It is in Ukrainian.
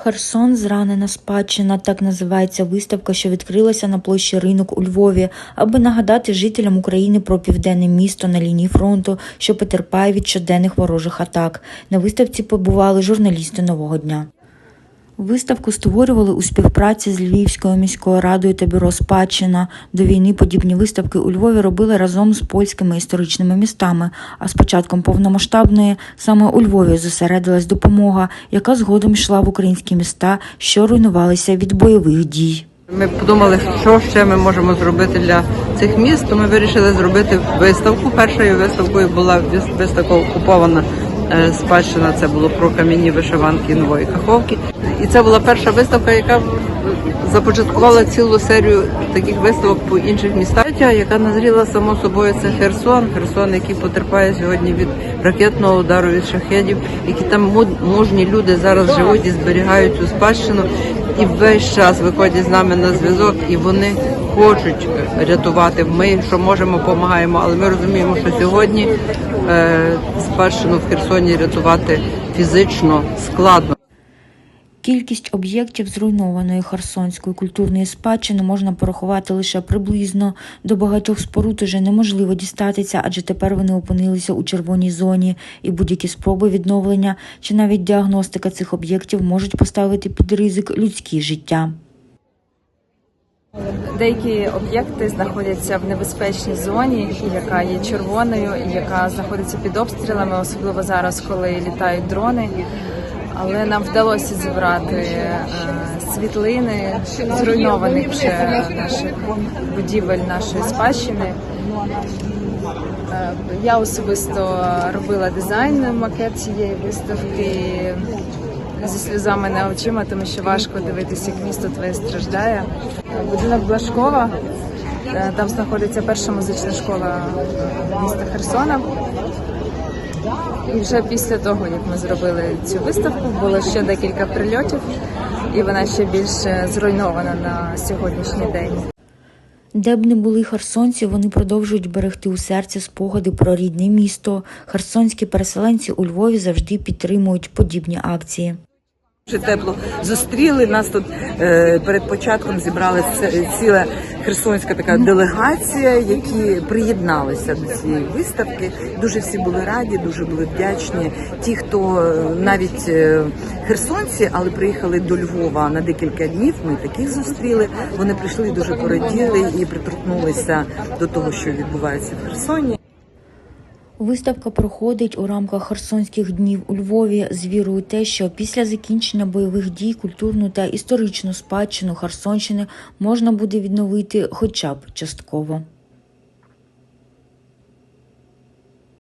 Херсон зранена спадщина так називається виставка, що відкрилася на площі ринок у Львові, аби нагадати жителям України про південне місто на лінії фронту, що потерпає від щоденних ворожих атак. На виставці побували журналісти нового дня. Виставку створювали у співпраці з Львівською міською радою та бюро спадщина. До війни подібні виставки у Львові робили разом з польськими історичними містами. А з початком повномасштабної саме у Львові зосередилась допомога, яка згодом йшла в українські міста, що руйнувалися від бойових дій. Ми подумали, що ще ми можемо зробити для цих міст. То ми вирішили зробити виставку. Першою виставкою була виставка окупована е, спадщина. Це було про кам'яні вишиванки нової каховки. І це була перша виставка, яка започаткувала цілу серію таких виставок по інших містах, яка назріла само собою. Це Херсон. Херсон, який потерпає сьогодні від ракетного удару від шахедів, які там мужні люди зараз живуть і зберігають цю спадщину і весь час виходять з нами на зв'язок, і вони хочуть рятувати. Ми що можемо, допомагаємо, але ми розуміємо, що сьогодні е, спадщину в Херсоні рятувати фізично складно. Кількість об'єктів зруйнованої херсонської культурної спадщини можна порахувати лише приблизно. До багатьох споруд уже неможливо дістатися, адже тепер вони опинилися у червоній зоні, і будь-які спроби відновлення чи навіть діагностика цих об'єктів можуть поставити під ризик людські життя. Деякі об'єкти знаходяться в небезпечній зоні, яка є червоною, і яка знаходиться під обстрілами, особливо зараз, коли літають дрони. Але нам вдалося зібрати е, світлини зруйнованих вже наших будівель нашої спадщини. Е, Я особисто робила дизайн макет цієї виставки зі сльозами на очима, тому що важко дивитися, як місто твоє страждає. Будинок Блашкова. е, Там знаходиться перша музична школа міста Херсона. І вже після того, як ми зробили цю виставку, було ще декілька прильотів, і вона ще більше зруйнована на сьогоднішній день. Де б не були херсонці, вони продовжують берегти у серці спогади про рідне місто. Херсонські переселенці у Львові завжди підтримують подібні акції. Дуже тепло зустріли нас тут е, перед початком зібралася ціла херсонська така делегація, які приєдналися до цієї виставки. Дуже всі були раді, дуже були вдячні. Ті, хто е, навіть е, херсонці, але приїхали до Львова на декілька днів. Ми таких зустріли. Вони прийшли дуже пораділи і приторкнулися до того, що відбувається в Херсоні. Виставка проходить у рамках Херсонських днів у Львові з вірою те, що після закінчення бойових дій культурну та історичну спадщину Херсонщини можна буде відновити хоча б частково.